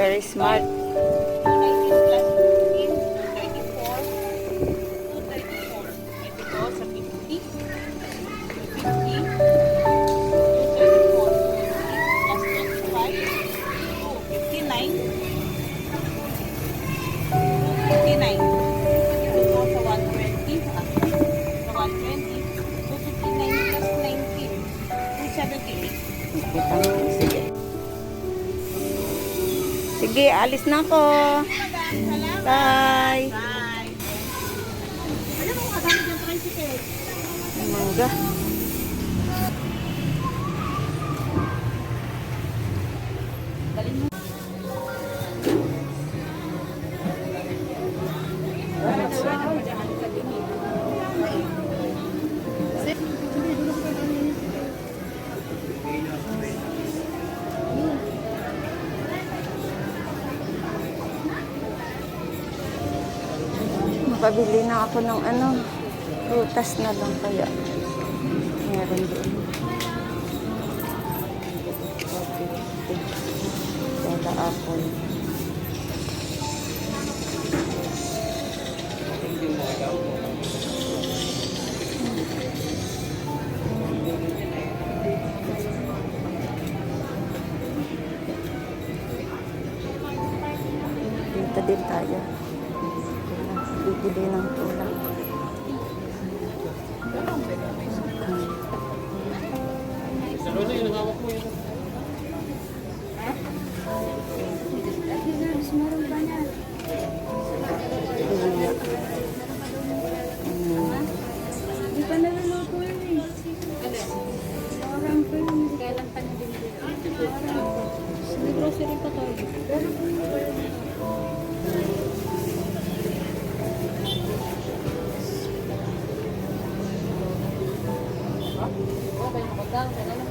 Very smart. Sige, alis na ako. Salamat. Bye. Bye. Alam mo, kagamit yung tricycle. Mapabili na ako ng ano, prutas na lang kaya. Meron doon. Dala apple. Dito din tayo. Bibili ng tulak. Luya. Ay, naku.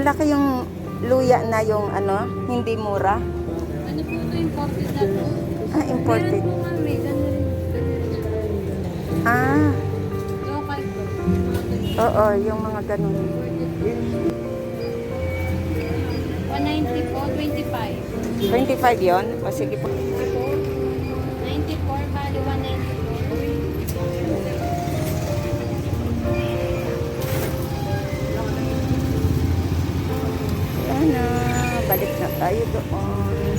Wala kayong luya na yung ano, hindi mura? ano po ito imported na to? Ah, imported. Meron po. Ah, Local po. oo, yung mga ganun. 190 po, 25. 25 yon O sige po. 94 bali 194. Balik na tayo doon.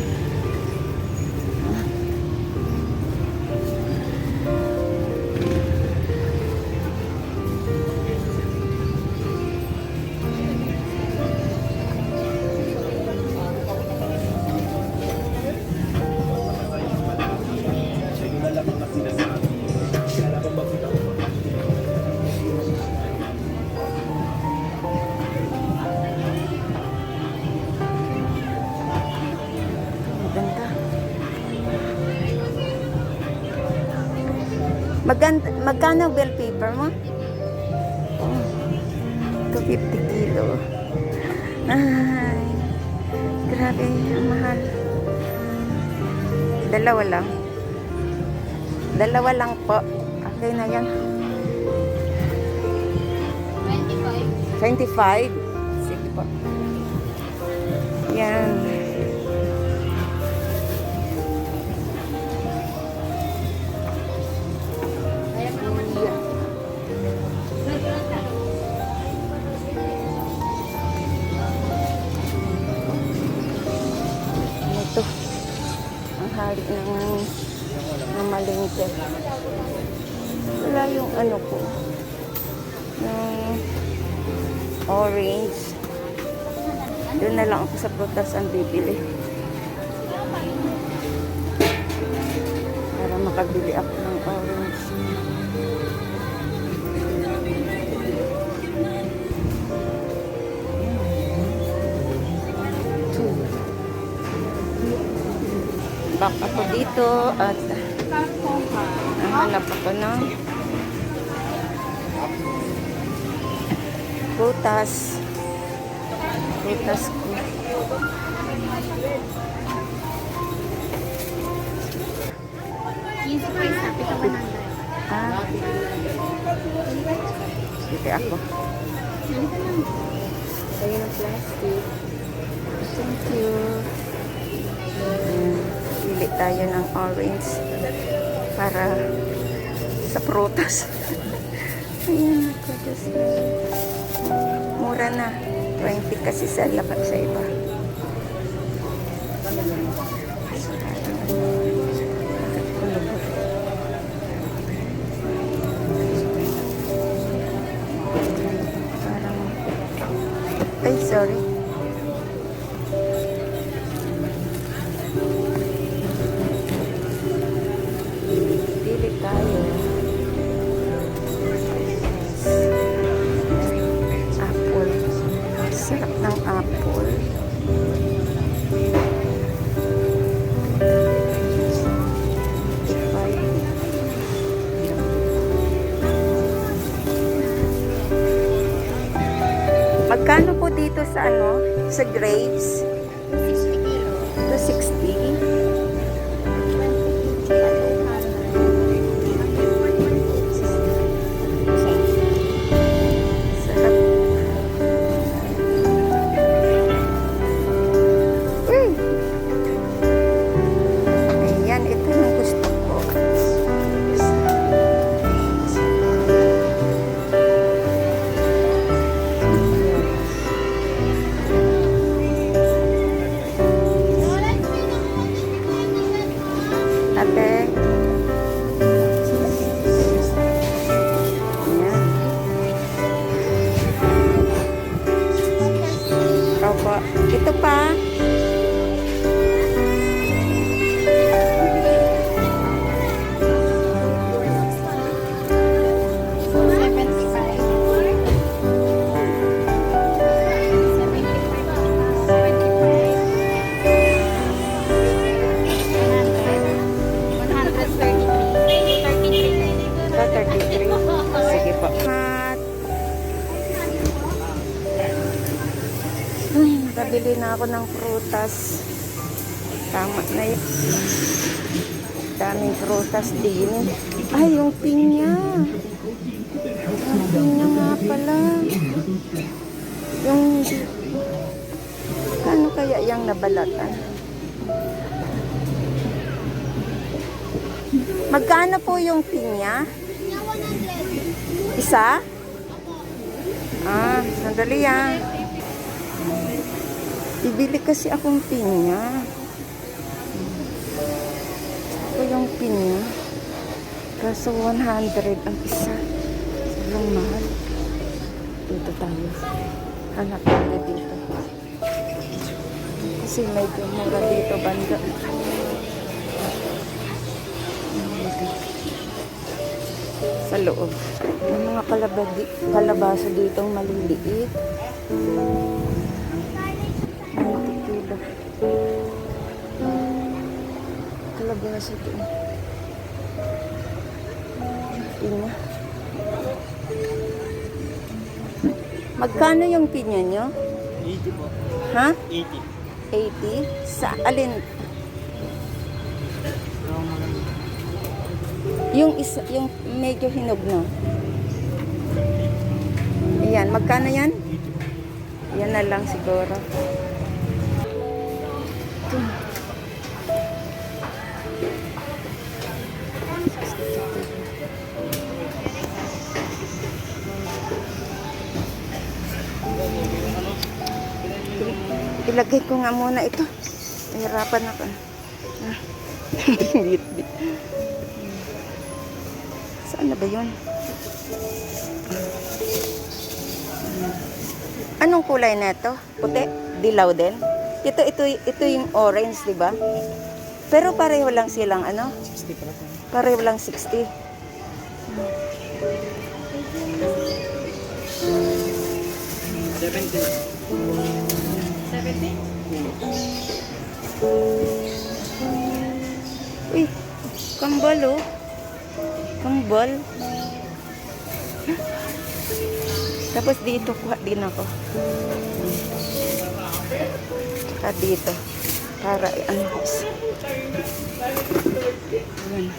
Maganda, magkano bell paper mo? Oh, 250 kilo. Ay, grabe, ang mahal. Dalawa lang. Dalawa lang po. Okay na yan. 25. 25. Wala yung ano ko. Yung orange. Doon na lang ako sa prutas ang bibili. Para makabili ako ng orange. Back ako dito at nahanap ako ng prutas. Prutas ko. Easy price, happy ka 100. Ah. Sige ako. Ayun ang plastic. Thank you. Ayan. Pili tayo ng orange para sa prutas. Ayan, prutas. Mura na. 20 kasi sa labat sa iba. Ay, sorry. Sa grapes? Nakabili na ako ng prutas. Tama na yun. Daming prutas din. Ay, yung pinya. Yung pinya nga pala. Yung... Ano kaya yung nabalatan? Magkano po yung pinya? Isa? Ah, sandali ah. Bibili kasi akong pinya. Ito yung pinya. Kaso 100 ang isa. Sobrang mahal. Dito tayo. Hanap tayo dito. Kasi medyo mura dito banda. Sa loob. May mga kalabasa ditong maliliit. Kalabasa ito. Pinya. Magkano yung pinya nyo? 80 po. Ha? 80. 80? Sa alin? Yung isa, yung medyo hinog na. Ayan, magkano yan? Yan na lang siguro. Ilagay ko nga muna ito. Nahirapan ako. Ah. Saan na ba yun? Anong kulay na ito? Puti? Dilaw din? Ito, ito, ito yung orange, di ba? Pero pareho lang silang ano? 60 para po. Pareho lang 60. 70. 70? Uy, kambal oh. Kambal. Tapos dito, kuha din ako. Tsaka dito. Para, ano, Ayan.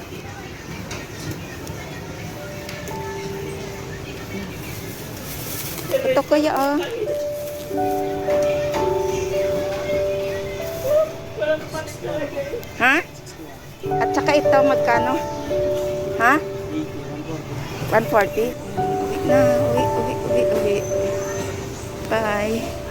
Ito kaya ah. Ha? At saka ito magkano? Ha? 140. Uwi na, uwi, uwi, uwi, uwi. Bye.